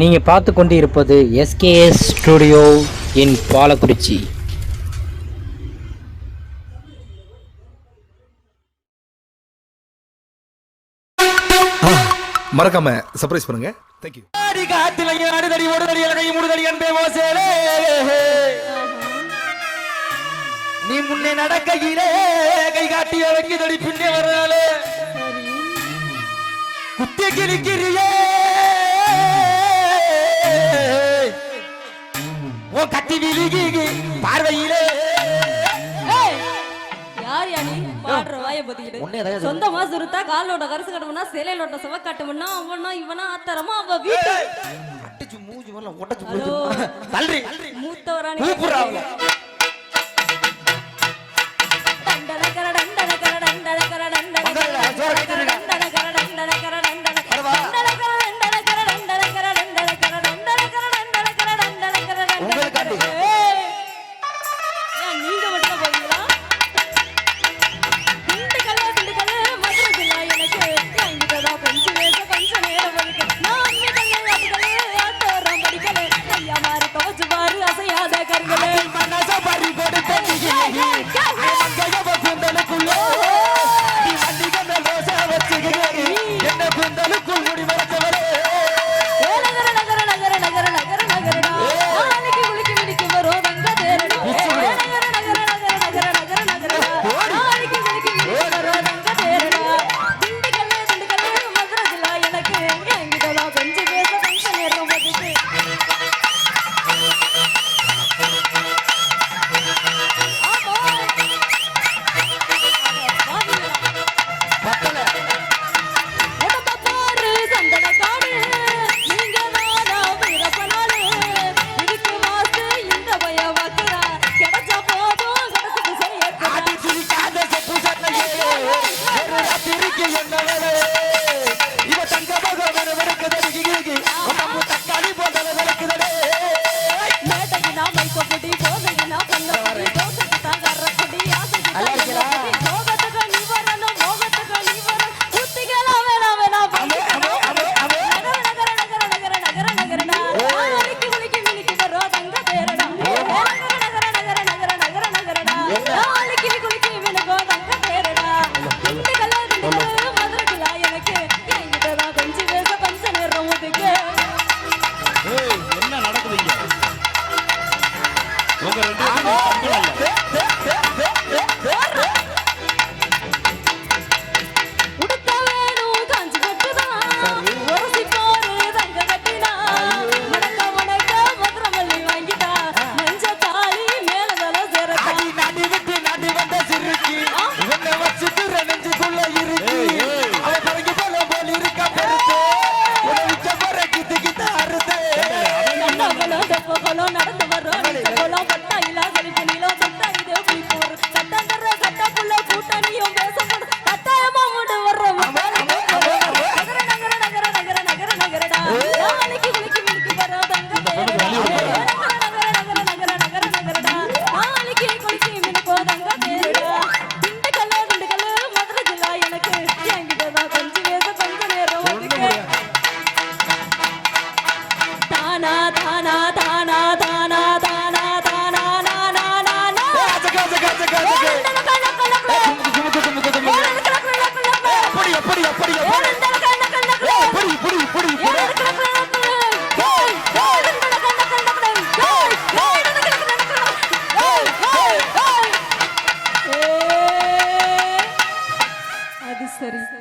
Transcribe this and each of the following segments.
நீங்கள் பார்த்து கொண்டு இருப்பது எஸ்கேஎஸ் ஸ்டுடியோ இன் பாலக்குறிச்சி. மறக்காம சர்ப்ரைஸ் பண்ணுங்க. தேங்க்யூ அடி காத்தில் இங்கே அடிதடி ஒரு தடி இலகை மூணு தடி என்பே ஓசேலே நீ முன்னே நடக்கையிலே கை காட்டி இறங்கி தடி பின்னே வர்றாளே. குத்தி கிழிக்கிறியே. கத்தி விழுகி பார்வையிலே. யார் யானி பாடுற வாய பத்திக்கிட்டு. சொந்தமா சுருத்தா காலோட கரசு கட்டமுன்னா சிலையிலோட செவ இவனா ஆத்தரமா அவ வீட்டு. அடிச்சு மூஞ்சி துவச்சு பாரு அசையாத கருங்களே மனச பறி கொடுத்த Colón, Arte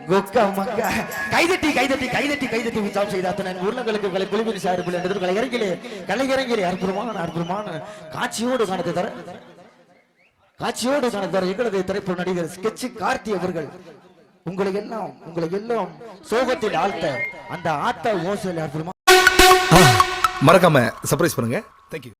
கொக்கமக்க கைதட்டி கைதட்டி கைதட்டி கைதட்டி விசாம் செய்த அத்தனை உருளங்களுக்கு கலை குழுவின் சார்பில் என்று கலை இறங்கிலே கலை இறங்கிலே அற்புதமான அற்புதமான காட்சியோடு காணத்தை தர காட்சியோடு காணத்தார் எங்களது திரைப்பட நடிகர் ஸ்கெட்சி கார்த்தி அவர்கள் உங்களை எல்லாம் உங்களை எல்லாம் சோகத்தில் ஆழ்த்த அந்த ஆட்ட ஓசையில் அற்புதமா மறக்காம சர்ப்ரைஸ் பண்ணுங்க. தேங்க்யூ